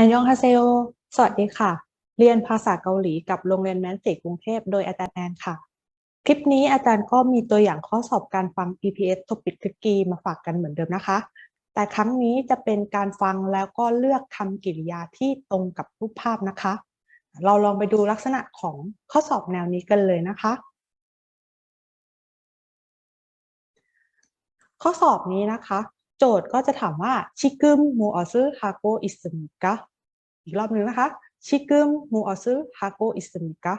อันยองฮาเซโอสวัสดีค่ะ เรียนภาษาเกาหลีกับโรงเรียนแมนสิกกรุงเทพโดยอาจารย์แอนค่ะ คลิปนี้อาจารย์ก็มีตัวอย่างข้อสอบการฟัง EPS Topic 50มาฝากกันเหมือนเดิมนะคะ แต่ครั้งนี้จะเป็นการฟังแล้วก็เลือกคำกริยาที่ตรงกับรูปภาพนะคะ เราลองไปดูลักษณะของข้อสอบแนวนี้กันเลยนะคะ ข้อสอบนี้นะคะ โจทย์ก็จะถามว่าชิกึมมูออซึฮาโกอิสมิกะอีกรอบหนึ่งนะคะชิกึมมูออซึฮาโกอิสมิกะ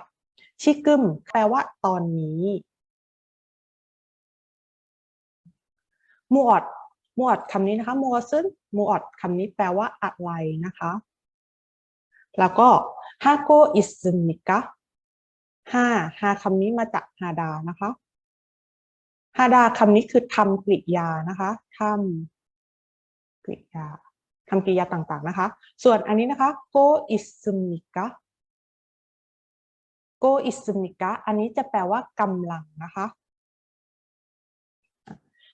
ชิกึมแปลว่าตอนนี้มูออดมูออดคำนี้นะคะมูออซึมูออดคำนี้แปลว่าอะไรนะคะ แล้วก็ฮาโกอิสมิกะห้าฮาคำนี้มาจากฮาดานะคะ ฮาดาคำนี้คือทำกริยานะคะทำกริยาทำกริยาต่างๆนะคะ ส่วนอันนี้นะคะ go ismika go ismika อันนี้จะแปลว่ากำลังนะคะ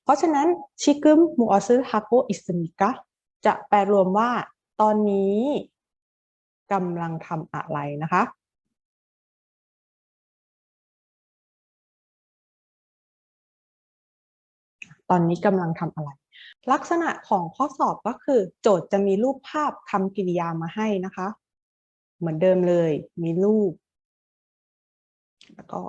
เพราะฉะนั้นชิกึมมูอซึฮาโกอิสมิกะจะแปลรวมว่าตอนนี้กำลังทำอะไรนะคะ ตอนนี้กำลังทำอะไร ลักษณะของข้อสอบก็คือ โจทย์จะมีรูปภาพคำกริยามาให้นะคะ เหมือนเดิมเลย มีรูป แล้วก็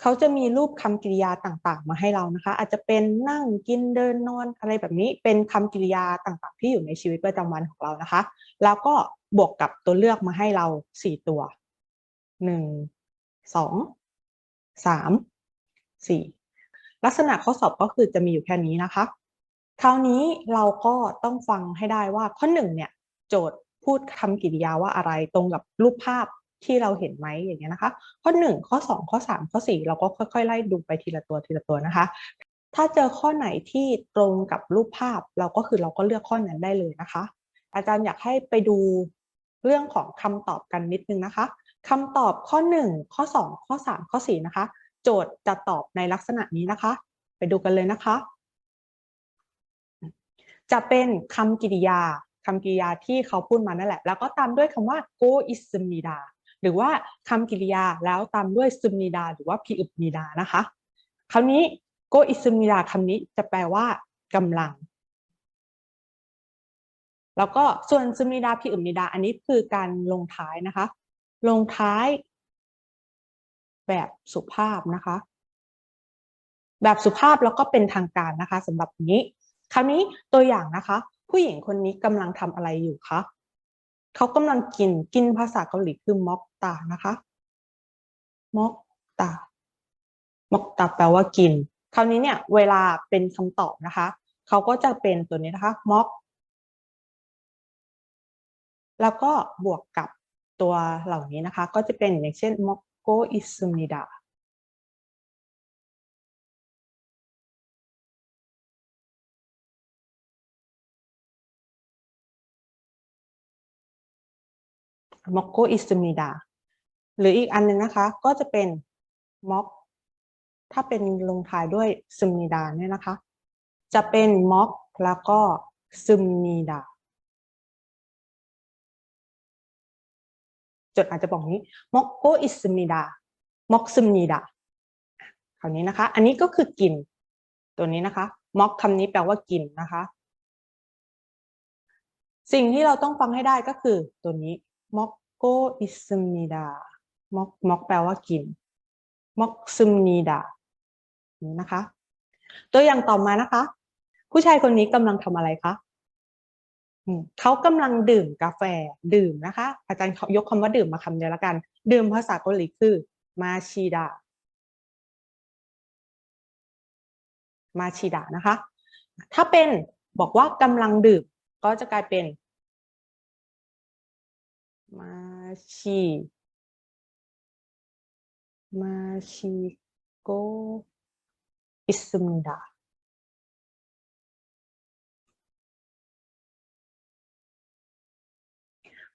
เขาจะมีรูปคำกริยาต่างๆ มาให้เรานะคะ อาจจะเป็นนั่งกินเดินนอนอะไรแบบนี้เป็นคำกริยาต่างๆ ที่อยู่ในชีวิตประจำวันของเรานะคะ แล้วก็บวกกับตัวเลือกมาให้เราสี่ตัวหนึ่ง สองสามสี่ลักษณะข้อสอบก็คือจะมีอยู่แค่นี้นะคะ คราวนี้เราก็ต้องฟังให้ได้ว่าข้อหนึ่งเนี่ย โจทย์พูดคำกริยาว่าอะไรตรงกับรูปภาพที่เราเห็นไหมอย่างเงี้ยนะคะ ข้อหนึ่งข้อสองข้อสามข้อสี่เราก็ค่อยๆ ไล่ดูไปทีละตัวทีละตัวนะคะ ถ้าเจอข้อไหนที่ตรงกับรูปภาพเราก็คือเราก็เลือกข้อนั้นได้เลยนะคะ อาจารย์อยากให้ไปดูเรื่องของคำตอบกันนิดนึงนะคะ คำตอบข้อ 1 ข้อ 2 ข้อ 3 ข้อ 4 นะคะ โจทย์จะตอบในลักษณะนี้นะคะ ไปดูกันเลยนะคะ จะเป็นคำกริยาคำกริยาที่เขาพูดมานั่นแหละ แล้วก็ตามด้วยคำว่า go is m i d a หรือว่าคำกริยาแล้วตามด้วย s m i d a หรือว่า p i u m i d a นะคะคราวนี้ go is m i d a คำนี้จะแปลว่ากำลัง แล้วก็ส่วน s m i d a p i u m i d a อันนี้คือการลงท้ายนะคะ ลงท้ายแบบสุภาพนะคะ แบบสุภาพแล้วก็เป็นทางการนะคะสำหรับนี้ คราวนี้ตัวอย่างนะคะ ผู้หญิงคนนี้กำลังทำอะไรอยู่คะเขากำลังกินกินภาษาเกาหลีคือมอกตานะคะมอกตามอกตาแปลว่ากิน คราวนี้เนี่ย เวลาเป็นคำตอบนะคะเขาก็จะเป็นตัวนี้นะคะมอกแล้วก็บวกกับ ตัวเหล่านี้นะคะ ก็จะเป็นอย่างเช่นมอกโกอิสุมิดะมอกโกอิสุมิดะหรืออีกอันนึงนะคะ ก็จะเป็นม็อกถ้าเป็นลงท้ายด้วยซึมิดาเนี่ยนะคะ จะเป็นม็อกแล้วก็ซึมิดา จดอาจจะบอกนี้มอกโกอิสมิดามอกซึมนีดาคราวนี้นะคะ อันนี้ก็คือกิน ตัวนี้นะคะมอกคำนี้แปลว่ากินนะคะ สิ่งที่เราต้องฟังให้ได้ก็คือ ตัวนี้มอกโกอิสมิดามอกมอกแปลว่ากินมอกซึมนีดานี่นะคะ ตัวอย่างต่อมานะคะ ผู้ชายคนนี้กำลังทำอะไรคะ เขากำลังดื่มกาแฟดื่มนะคะ อาจารย์ยกคำว่าดื่มมาคำเดียวแล้วกัน ดื่มภาษาเกาหลีคือมาชิดามาชิดานะคะ ถ้าเป็นบอกว่ากำลังดื่มก็จะกลายเป็นมาชิมาชิโกอิสมิดา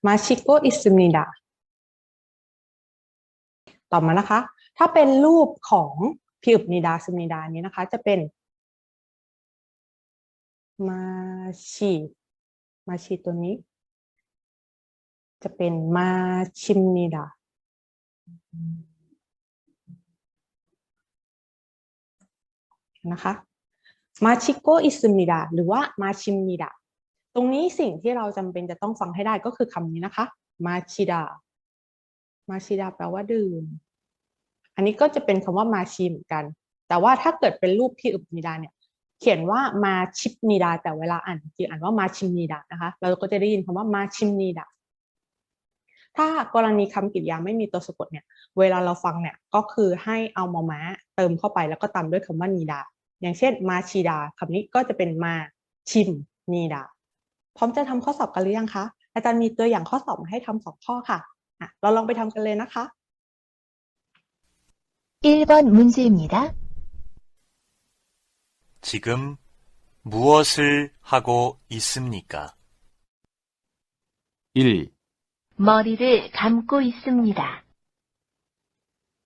มาชิโกอิสมิดาต่อมานะคะ ถ้าเป็นรูปของพิบนิดาสมิดานี้นะคะ จะเป็นมาชีมาชีตัวนี้ จะเป็นมาชิมนิดานะคะมาชิโกอิซึมิดาหรือว่ามาชิมนิดา ตรงนี้สิ่งที่เราจำเป็นจะต้องฟังให้ได้ก็คือคำนี้นะคะ มาชิดา มาชิดาแปลว่าดื่ม อันนี้ก็จะเป็นคำว่ามาชิเหมือนกัน แต่ว่าถ้าเกิดเป็นรูปที่อึบนิดาเนี่ย เขียนว่ามาชิปนีดา แต่เวลาอ่านจริงอ่านว่ามาชิมนีดานะคะ เราก็จะได้ยินคำว่ามาชิมนีดา ถ้ากรณีคำกริยาไม่มีตัวสะกดเนี่ย เวลาเราฟังเนี่ยก็คือให้เอามอม้าเติมเข้าไปแล้วก็ตามด้วยคำว่านีดา อย่างเช่น มาชีดาคำนี้ก็จะเป็นมาชิมนีดา พร้อมจะทำข้อสอบกันหรือยังคะ อาจารย์มีตัวอย่างข้อสอบมาให้ทำสองข้อค่ะอ่ะ เราลองไปทำกันเลยนะคะ 1번 문제입니다. 지금 무엇을 하고 있습니까? 1, 머리를 감고 있습니다.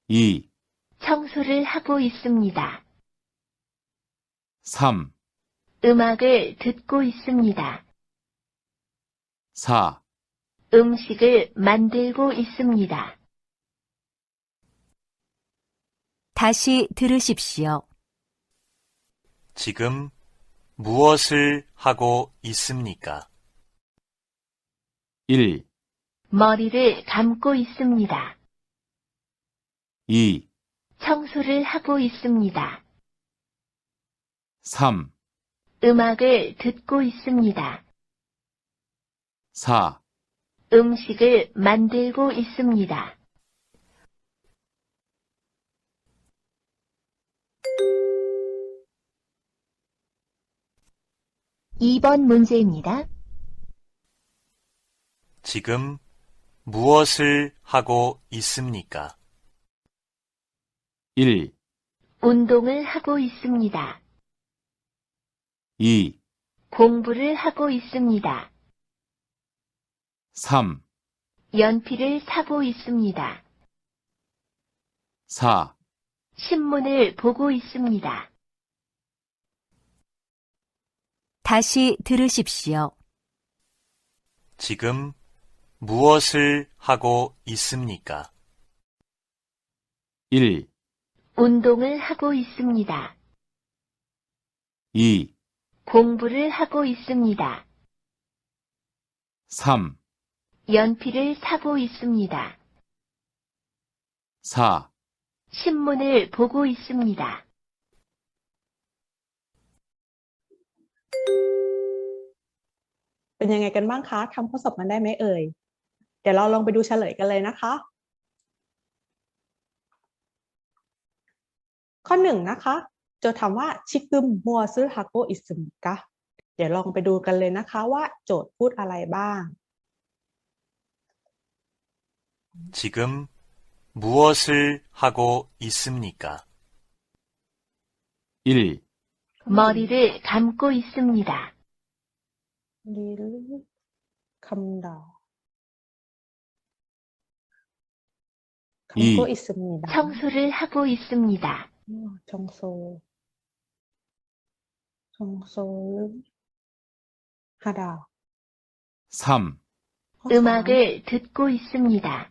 2, 청소를 하고 있습니다. 3, 음악을 듣고 있습니다. 4, 음식을 만들고 있습니다. 다시 들으십시오. 지금 무엇을 하고 있습니까? 1, 머리를 감고 있습니다. 2, 청소를 하고 있습니다. 3, 음악을 듣고 있습니다. 4, 음식을 만들고 있습니다. (2번) 문제입니다. 지금 무엇을 하고 있습니까? 1, 운동을 하고 있습니다. 2, 공부를 하고 있습니다. 3, 연필을 사고 있습니다. 4, 신문을 보고 있습니다. 다시 들으십시오. 지금 무엇을 하고 있습니까? 1, 운동을 하고 있습니다. 2, 공부를 하고 있습니다. 3, 연필을 사고 있습니다. 4, 신문을 보고 있습니다. เป็นยังไงกันบ้างคะทำข้อสอบกันได้ไหมเอ่ย เดี๋ยวเราลองไปดูเฉลยกันเลยนะคะ ข้อหนึ่งนะคะโจทย์ถามว่าชิกึมมัวซื้อฮาโกอิซึมกะเดี๋ยวลองไปดูกันเลยนะคะว่าโจทย์พูดอะไรบ้าง 지금 무엇을 하고 있습니까? 1. 머리를 감고 있습니다. 머리를 감다. 감고 이. 있습니다. 청소를 하고 있습니다. 아, 청소. 청소를 하다. 3. 어, 음악을 듣고 있습니다.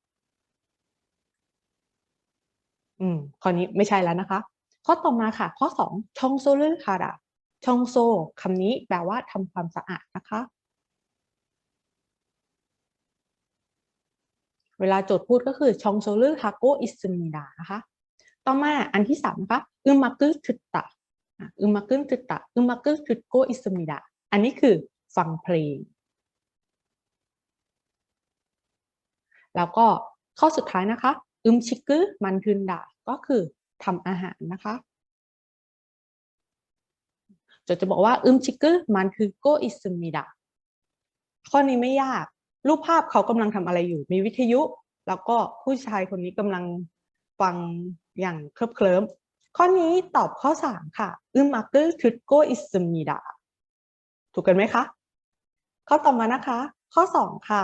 อืมข้อนี้ไม่ใช่แล้วนะคะ ข้อต่อมาค่ะ ข้อสองชองโซลคาดาชองโซคำนี้แปลว่าทำความสะอาดนะคะ เวลาโจทย์พูดก็คือชองโซลฮาโกอิซึมิดานะคะ ต่อมาอันที่สามนะคะอึมากุทึตะอึมากุทึตะอึมากุทึโกอิซึมิดาอันนี้คือฟังเพลง แล้วก็ข้อสุดท้ายนะคะอึมชิกุมันทึนดา ก็คือทำอาหารนะคะจทย์จะบอกว่าอึมชิกึมันคือโกอิซึมิดะข้อนี้ไม่ยาก รูปภาพเขากำลังทำอะไรอยู่ มีวิทยุ แล้วก็ผู้ชายคนนี้กำลังฟังอย่างเคลิบเคลิ้มข้อนี้ตอบข้อสามค่ะอึมอักกึทึดโกอิซึมิดะถูกกันไหมคะ ข้อต่อมานะคะ ข้อสองค่ะ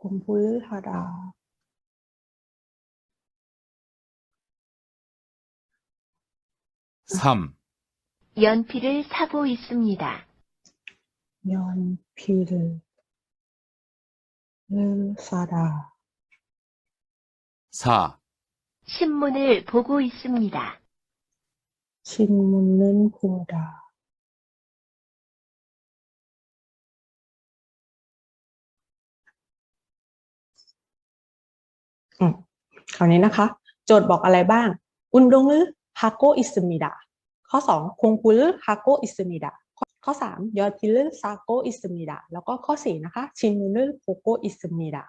공부를 하라. 삼 연필을 사고 있습니다. 연필을 사라. 사 신문을 보고 있습니다. 신문은 보라. คราวนี้นะคะ โจทย์บอกอะไรบ้าง อุนดงลือฮาโกอิซึมิดะข้อสองคงปุลฮาโกอิซึมิดะข้อสามยอดพิลซาโกอิซึมิดะแล้วก็ข้อสี่นะคะ ชินมุลโคโกอิซึมิดะ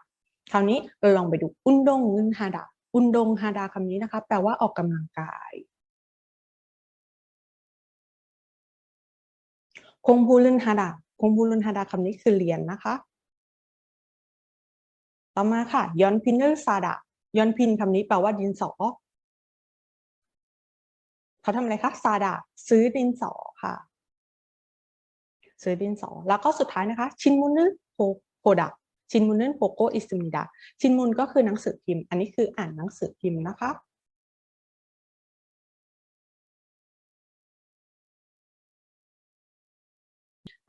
คราวนี้เราลองไปดูอุนดงงึนฮาดะอุนดงฮาดาคำนี้นะคะ แปลว่าออกกำลังกายคงพูลุนฮาดาคงพูลุนฮาดาคำนี้คือเรียนนะคะ ต่อมาค่ะยอนพินเนอร์ซาดะยอนพินคำนี้แปลว่าดินสอเขาทำอะไรคะซาดะซื้อดินสอค่ะ ซื้อดินสอ แล้วก็สุดท้ายนะคะ ชินมุนึโฮโฮดะชินมุนึโฮโกอิสมิดะชินมุนก็คือหนังสือพิมพ์ อันนี้คืออ่านหนังสือพิมพ์นะคะ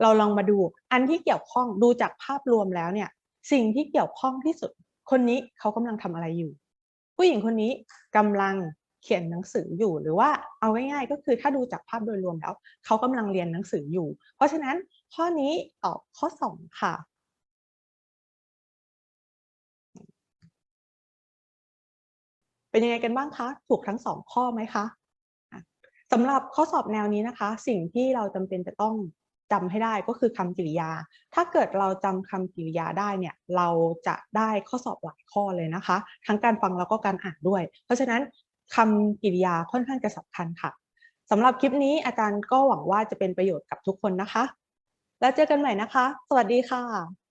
เราลองมาดูอันที่เกี่ยวข้องดูจากภาพรวมแล้วเนี่ย สิ่งที่เกี่ยวข้องที่สุด คนนี้เขากำลังทำอะไรอยู่ ผู้หญิงคนนี้กำลังเขียนหนังสืออยู่หรือว่าเอาง่ายๆก็คือถ้าดูจากภาพโดยรวมแล้ว เขากำลังเรียนหนังสืออยู่ เพราะฉะนั้นข้อนี้ตอบข้อสองค่ะเป็นยังไงกันบ้างคะถูกทั้งสองข้อไหมคะอะสำหรับข้อสอบแนวนี้นะคะ สิ่งที่เราจำเป็นจะต้อง จำให้ได้ก็คือคำกริยา ถ้าเกิดเราจำคำกริยาได้เนี่ยเราจะได้ข้อสอบหลายข้อเลยนะคะ ทั้งการฟังแล้วก็การอ่านด้วย เพราะฉะนั้นคำกริยาค่อนข้างจะสำคัญค่ะสำหรับคลิปนี้อาจารย์ก็หวังว่าจะเป็นประโยชน์กับทุกคนนะคะ แล้วเจอกันใหม่นะคะ สวัสดีค่ะ